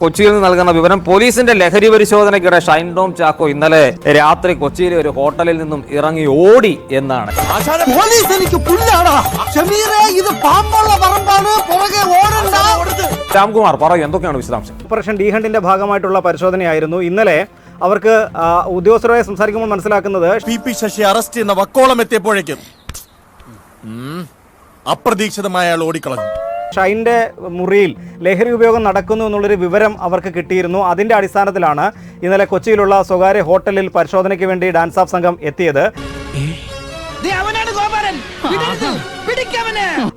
കൊച്ചിയിൽ നിന്ന് നൽകുന്ന വിവരം പോലീസിന്റെ ലഹരി പരിശോധനയ്ക്കിടെ ഷൈൻ ഡോം ചാക്കോ ഇന്നലെ രാത്രി കൊച്ചിയിലെ ഒരു ഹോട്ടലിൽ നിന്നും ഇറങ്ങി ഓടി എന്നാണ്. ശ്യാംകുമാർ പറയൂ എന്തൊക്കെയാണ് വിശദാംശം? ഓപ്പറേഷൻ ഡി ഹണ്ടിന്റെ ഭാഗമായിട്ടുള്ള പരിശോധനയായിരുന്നു. ഇന്നലെ അവർക്ക് ഉദ്യോഗസ്ഥരുമായി സംസാരിക്കുമ്പോൾ മനസ്സിലാക്കുന്നത് പി പി ശശി അറസ്റ്റ് ചെയ്യുന്ന വക്കോളം എത്തിയപ്പോഴേക്കും അപ്രതീക്ഷിതമായ അയാൾ ഓടിക്കളഞ്ഞു. ഷൈന്റെ മുറിയിൽ ലഹരി ഉപയോഗം നടക്കുന്നു എന്നുള്ളൊരു വിവരം അവർക്ക് കിട്ടിയിരുന്നു. അതിന്റെ അടിസ്ഥാനത്തിലാണ് ഇന്നലെ കൊച്ചിയിലുള്ള സ്വകാര്യ ഹോട്ടലിൽ പരിശോധനയ്ക്ക് വേണ്ടി ഡാൻസ് ഓഫ് സംഘം എത്തിയത്.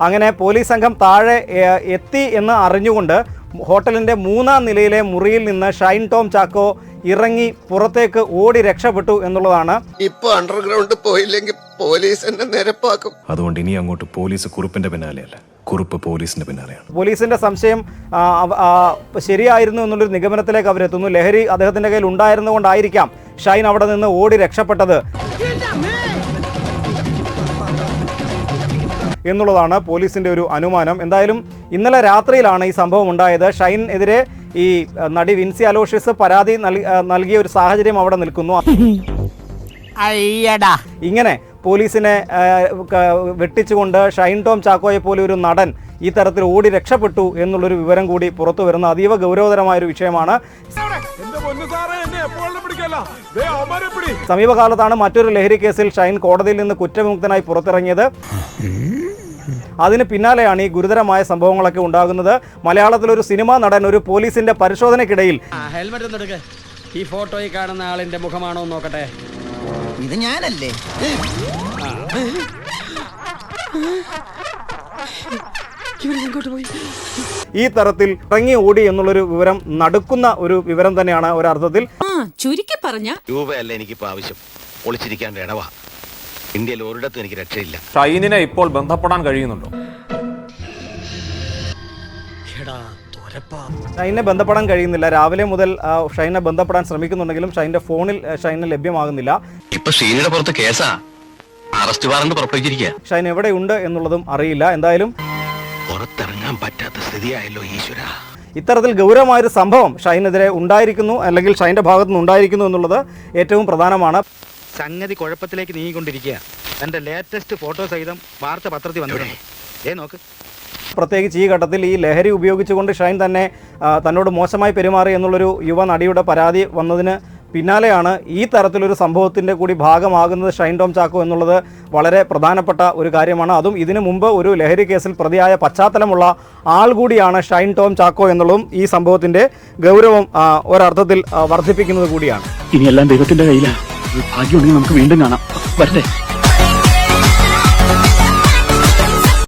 അങ്ങനെ പോലീസ് സംഘം താഴെ എത്തി എന്ന് അറിഞ്ഞുകൊണ്ട് ഹോട്ടലിന്റെ മൂന്നാം നിലയിലെ മുറിയിൽ നിന്ന് ഷൈൻ ടോം ചാക്കോ ഇറങ്ങി പുറത്തേക്ക് ഓടി രക്ഷപ്പെട്ടു എന്നുള്ളതാണ്. ഇപ്പൊ അണ്ടർഗ്രൗണ്ട് പോയില്ലെങ്കിൽ പോലീസ് എന്നെ നിരപ്പാക്കും. അതുകൊണ്ട് ഇനി അങ്ങോട്ട് പോലീസ് കുറിപ്പിന്റെ പിന്നാലെയല്ല. കുറുപ്പ് പോലീസിന്റെ പിന്നാലെയാണ്. പോലീസിന്റെ സംശയം ശരിയായിരുന്നു എന്നുള്ളൊരു നിഗമനത്തിലേക്ക് അവരെത്തുന്നു. ലഹരി അദ്ദേഹത്തിന്റെ കയ്യിൽ ഉണ്ടായിരുന്നുകൊണ്ടായിരിക്കാം ഷൈൻ അവിടെ നിന്ന് ഓടി രക്ഷപ്പെട്ടത്. എന്നുള്ളതാണ് പോലീസിന്റെ ഒരു അനുമാനം. എന്തായാലും ഇന്നലെ രാത്രിയിലാണ് ഈ സംഭവം ഉണ്ടായത്. ഷൈൻ എതിരെ ഈ നടി വിൻസി അലോഷ്യസ് പരാതി നൽകിയ ഒരു സാഹചര്യം അവിടെ നിൽക്കുന്നു. അയ്യടാ. ഇങ്ങനെ പോലീസിനെ വെട്ടിച്ചുകൊണ്ട് ഷൈൻ ടോം ചാക്കോയെ പോലെ ഒരു നടൻ ഈ തരത്തിൽ ഓടി രക്ഷപ്പെട്ടു എന്നുള്ളൊരു വിവരം കൂടി പുറത്തു വരുന്ന അതീവ ഗൗരവതരമായ ഒരു വിഷയമാണ് സമീപകാലത്താണ് മറ്റൊരു ലഹരി കേസിൽ ഷൈൻ കോടതിയിൽ നിന്ന് കുറ്റവിമുക്തനായി പുറത്തിറങ്ങിയത്. അതിന് പിന്നാലെയാണ് ഈ ഗുരുതരമായ സംഭവങ്ങളൊക്കെ ഉണ്ടാകുന്നത്. മലയാളത്തിലൊരു സിനിമാ നടൻ ഒരു പോലീസിന്റെ പരിശോധനക്കിടയിൽ ഹെൽമെറ്റ് ഈ ഫോട്ടോയിൽ കാണുന്ന ആളിന്റെ മുഖമാണോ എന്ന് നോക്കട്ടെ. ഇത് ഞാനല്ലേ? ഈ തരത്തിൽ ഇറങ്ങി ഓടി എന്നുള്ളൊരു വിവരം നടക്കുന്ന ഒരു വിവരം തന്നെയാണ് ഒരർത്ഥത്തിൽ. ചുരുക്കി പറഞ്ഞ രൂപയല്ല എനിക്കിപ്പോ ആവശ്യം. ഒളിച്ചിരിക്കാൻ ഇടവാ ഇന്ത്യയിൽ ഒരിടത്തും എനിക്ക് രക്ഷയില്ല. ഷൈനിനെ ഇപ്പോൾ ബന്ധപ്പെടാൻ കഴിയുന്നുണ്ടോ? ഷൈനെ ബന്ധപ്പെടാൻ കഴിയുന്നില്ല. രാവിലെ മുതൽ ഷൈനെ ബന്ധപ്പെടാൻ ശ്രമിക്കുന്നുണ്ടെങ്കിലും ഷൈന്റെ ഫോണിൽ ഷൈനെ ലഭ്യമാകുന്നില്ല. ഇപ്പൊ ഷീനയുടെ പുറത്ത് കേസാ. അറസ്റ്റ് വാറണ്ട് പുറപ്പെടുവിച്ചിരിക്കുക ഷൈൻ എവിടെയുണ്ട് എന്നുള്ളതും അറിയില്ല. എന്തായാലും പുറത്തിറങ്ങാൻ പറ്റാത്ത സ്ഥിതിയായല്ലോ ഈശ്വര. ഇത്തരത്തിൽ ഗൗരവമായൊരു സംഭവം ഷൈനെതിരെ ഉണ്ടായിരിക്കുന്നു അല്ലെങ്കിൽ ഷൈന്റെ ഭാഗത്തു നിന്ന് ഉണ്ടായിരിക്കുന്നു എന്നുള്ളത് ഏറ്റവും പ്രധാനമാണ്. സംഗതി കുഴപ്പത്തിലേക്ക് നീങ്ങിക്കൊണ്ടിരിക്കുക എന്റെ ലേറ്റസ്റ്റ് ഫോട്ടോ സഹിതം വാർത്ത പത്രത്തിൽ വന്നിട്ടുണ്ട്. ഏ നോക്ക്. പ്രത്യേകിച്ച് ഈ ഘട്ടത്തിൽ ഈ ലഹരി ഉപയോഗിച്ചുകൊണ്ട് ഷൈൻ തന്നെ തന്നോട് മോശമായി പെരുമാറി എന്നുള്ളൊരു യുവ നടിയുടെ പരാതി വന്നതിന് പിന്നാലെയാണ് ഈ തരത്തിലൊരു സംഭവത്തിന്റെ കൂടി ഭാഗമാകുന്നത് ഷൈൻ ടോം ചാക്കോ എന്നുള്ളത് വളരെ പ്രധാനപ്പെട്ട ഒരു കാര്യമാണ്. അതും ഇതിനു മുമ്പ് ഒരു ലഹരി കേസിൽ പ്രതിയായ പശ്ചാത്തലമുള്ള ആൾ കൂടിയാണ് ഷൈൻ ടോം ചാക്കോ എന്നുള്ളതും ഈ സംഭവത്തിന്റെ ഗൗരവം ഒരർത്ഥത്തിൽ വർദ്ധിപ്പിക്കുന്നത് കൂടിയാണ്. ഇനിയെല്ലാം ദൈവത്തിന്റെ കയ്യിലാണ് ഭാഗ്യമുണ്ടെങ്കിൽ നമുക്ക് വീണ്ടും കാണാം. വരട്ടെ.